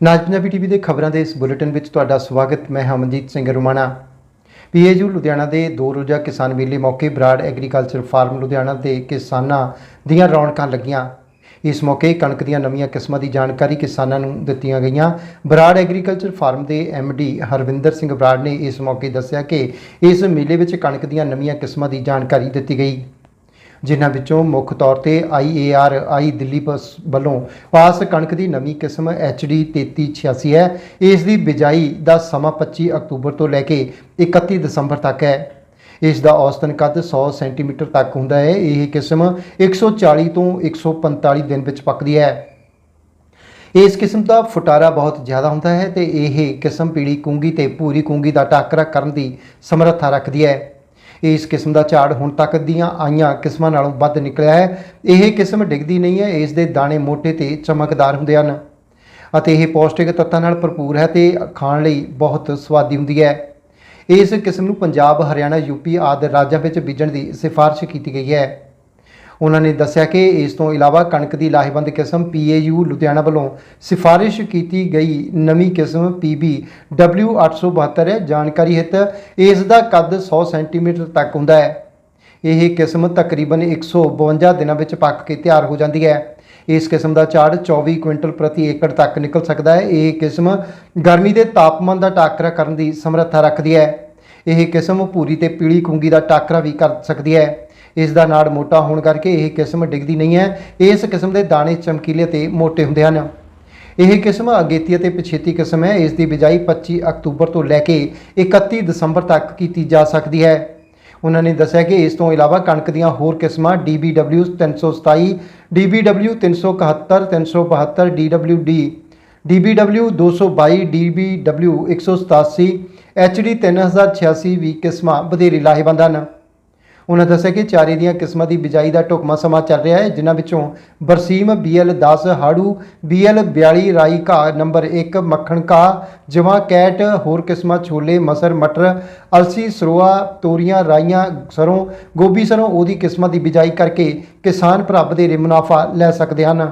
ਨਾਜ Punjabi TV ਦੇ ਖਬਰਾਂ ਦੇ ਇਸ ਬੁਲੇਟਿਨ ਵਿੱਚ ਤੁਹਾਡਾ ਸਵਾਗਤ। ਮੈਂ ਹਮਨਜੀਤ ਸਿੰਘ ਰੁਮਾਣਾ ਪੀਏਯੂ ਲੁਧਿਆਣਾ ਦੇ ਦੋ ਰੋਜ਼ਾ ਕਿਸਾਨ ਮੇਲੇ ਮੌਕੇ ਬਰਾੜ ਐਗਰੀਕਲਚਰ ਫਾਰਮ ਲੁਧਿਆਣਾ ਦੇ ਕਿਸਾਨਾਂ ਦੀਆਂ ਰੌਣਕਾਂ ਲੱਗੀਆਂ। ਇਸ ਮੌਕੇ ਕਣਕ ਦੀਆਂ ਨਵੀਆਂ ਕਿਸਮਾਂ ਦੀ ਜਾਣਕਾਰੀ ਕਿਸਾਨਾਂ ਨੂੰ ਦਿੱਤੀਆਂ ਗਈਆਂ। ਬਰਾੜ ਐਗਰੀਕਲਚਰ ਫਾਰਮ ਦੇ ਡੀ ਹਰਵਿੰਦਰ ਸਿੰਘ ਬਰਾੜ ਨੇ ਇਸ ਮੌਕੇ ਦੱਸਿਆ ਕਿ ਇਸ ਮੇਲੇ ਵਿੱਚ ਕਣਕ ਦੀਆਂ ਨਵੀਆਂ ਕਿਸਮਾਂ ਦੀ ਜਾਣਕਾਰੀ ਦਿੱਤੀ ਗਈ। ਜਿਨ੍ਹਾਂ ਵਿੱਚੋਂ ਮੁੱਖ ਤੌਰ ਤੇ IAR ਆਈ ਦਿੱਲੀ ਪਸ ਵੱਲੋਂ ਪਾਸ ਕਣਕ ਦੀ ਨਵੀਂ ਕਿਸਮ HD 3386 ਹੈ। ਇਸ ਦੀ ਬਿਜਾਈ ਦਾ ਸਮਾਂ 25 ਅਕਤੂਬਰ ਤੋਂ ਲੈ ਕੇ 31 ਦਸੰਬਰ ਤੱਕ ਹੈ। ਇਸ ਦਾ ਔਸਤਨ ਕੱਦ 100 ਸੈਂਟੀਮੀਟਰ ਤੱਕ ਹੁੰਦਾ ਹੈ। ਇਹ ਕਿਸਮ 140 ਤੋਂ 145 ਦਿਨ ਵਿੱਚ ਪੱਕਦੀ ਹੈ। ਇਸ ਕਿਸਮ ਦਾ ਫੁਟਾਰਾ ਬਹੁਤ ਜ਼ਿਆਦਾ ਹੁੰਦਾ ਹੈ ਤੇ ਇਹ ਕਿਸਮ ਪੀਲੀ ਕੂੰਗੀ ਤੇ ਭੂਰੀ ਕੂੰਗੀ ਦਾ ਟਾਕਰਾ ਕਰਨ ਦੀ ਸਮਰੱਥਾ ਰੱਖਦੀ ਹੈ। ਇਸ ਕਿਸਮ ਦਾ ਝਾੜ ਹੁਣ ਤੱਕ ਦੀਆਂ ਆਈਆਂ ਕਿਸਮਾਂ ਨਾਲੋਂ ਵੱਧ ਨਿਕਲਿਆ ਹੈ। ਇਹ ਕਿਸਮ ਡਿੱਗਦੀ ਨਹੀਂ ਹੈ, ਇਸ ਦੇ ਦਾਣੇ ਮੋٹے ਤੇ ਚਮਕਦਾਰ ਹੁੰਦੇ ਹਨ ਅਤੇ ਇਹ ਪੌਸ਼ਟਿਕ ਤੱਤਾਂ ਨਾਲ ਭਰਪੂਰ ਹੈ ਤੇ ਖਾਣ ਲਈ ਬਹੁਤ ਸਵਾਦੀ ਹੁੰਦੀ ਹੈ। ਇਸ ਕਿਸਮ ਨੂੰ ਪੰਜਾਬ, ਹਰਿਆਣਾ ਯੂਪੀ ਆਦਿ ਰਾਜਾਂ ਵਿੱਚ ਬੀਜਣ ਦੀ ਸਿਫਾਰਿਸ਼ ਕੀਤੀ ਗਈ ਹੈ। ਉਹਨਾਂ ਨੇ ਦੱਸਿਆ ਕਿ ਇਸ ਤੋਂ ਇਲਾਵਾ ਕਣਕ ਦੀ ਲਾਹੇਵੰਦ ਕਿਸਮ PAU ਲੁਧਿਆਣਾ ਵੱਲੋਂ ਸਿਫਾਰਿਸ਼ ਕੀਤੀ ਗਈ ਨਵੀਂ ਕਿਸਮ PB W872 ਹੈ ਜਾਣਕਾਰੀ ਹਿੱਤ ਇਸ ਦਾ ਕੱਦ 100 ਸੈਂਟੀਮੀਟਰ ਤੱਕ ਹੁੰਦਾ ਹੈ। ਇਹ ਕਿਸਮ ਤਕਰੀਬਨ 152 ਦਿਨਾਂ ਵਿੱਚ ਪੱਕ ਕੇ ਤਿਆਰ ਹੋ ਜਾਂਦੀ ਹੈ। ਇਸ ਕਿਸਮ ਦਾ ਝਾੜ 24 ਕੁਇੰਟਲ ਪ੍ਰਤੀ ਏਕੜ ਤੱਕ ਨਿਕਲ ਸਕਦਾ ਹੈ। ਇਹ ਕਿਸਮ ਗਰਮੀ ਦੇ ਤਾਪਮਾਨ ਦਾ ਟਾਕਰਾ ਕਰਨ ਦੀ ਸਮਰੱਥਾ ਰੱਖਦੀ ਹੈ। ਇਹ ਕਿਸਮ ਭੂਰੀ ਤੇ ਪੀਲੀ ਕੁੰਗੀ ਦਾ ਟਾਕਰਾ ਵੀ ਕਰ ਸਕਦੀ ਹੈ। ਇਸ ਦਾ ਨਾੜ ਮੋਟਾ ਹੋਣ ਕਰਕੇ ਇਹ ਕਿਸਮ ਡਿੱਗਦੀ ਨਹੀਂ ਹੈ। ਇਸ ਕਿਸਮ ਦੇ ਦਾਣੇ ਚਮਕੀਲੇ ਤੇ ਮੋਟੇ ਹੁੰਦੇ ਹਨ। ਇਹ ਕਿਸਮ ਅਗੇਤੀ ਅਤੇ ਪਿਛੇਤੀ ਕਿਸਮ ਹੈ। ਇਸ ਦੀ ਬਿਜਾਈ 25 ਅਕਤੂਬਰ ਤੋਂ ਲੈ ਕੇ 31 ਦਸੰਬਰ ਤੱਕ ਕੀਤੀ ਜਾ ਸਕਦੀ ਹੈ। ਉਹਨਾਂ ਨੇ ਦੱਸਿਆ ਕਿ ਇਸ ਤੋਂ ਇਲਾਵਾ ਕਣਕ ਦੀਆਂ ਹੋਰ ਕਿਸਮਾਂ DBW 327 DBW 371 372 DWD DBW 222 DBW 187 HD 3086 ਵੀ ਕਿਸਮਾਂ ਵਧੇਰੇ ਲਾਹੇਵੰਦ ਹਨ। ਉਹਨਾਂ ਦੱਸਿਆ ਕਿ ਚਾਰੇ ਦੀਆਂ ਕਿਸਮਾਂ ਦੀ ਬਿਜਾਈ ਦਾ ਢੁਕਵਾਂ ਸਮਾਂ ਚੱਲ ਰਿਹਾ ਹੈ, ਜਿਨ੍ਹਾਂ ਵਿੱਚੋਂ ਬਰਸੀਮ BL 10 ਹਾੜੂ BL 42 ਰਾਈ ਘਾਹ, ਨੰਬਰ 1 ਮੱਖਣ ਘਾਹ, ਜਵਾਂ ਕੈਟ, ਹੋਰ ਕਿਸਮਾਂ ਛੋਲੇ, ਮਸਰ, ਮਟਰ, ਅਲਸੀ, ਸਰੋਆ, ਤੋਰੀਆਂ, ਰਾਈਆਂ, ਸਰੋਂ, ਗੋਭੀ ਸਰੋਂ, ਉਹਦੀ ਕਿਸਮਾਂ ਦੀ ਬਿਜਾਈ ਕਰਕੇ ਕਿਸਾਨ ਭਰਾ ਵਧੇਰੇ ਮੁਨਾਫਾ ਲੈ ਸਕਦੇ ਹਨ।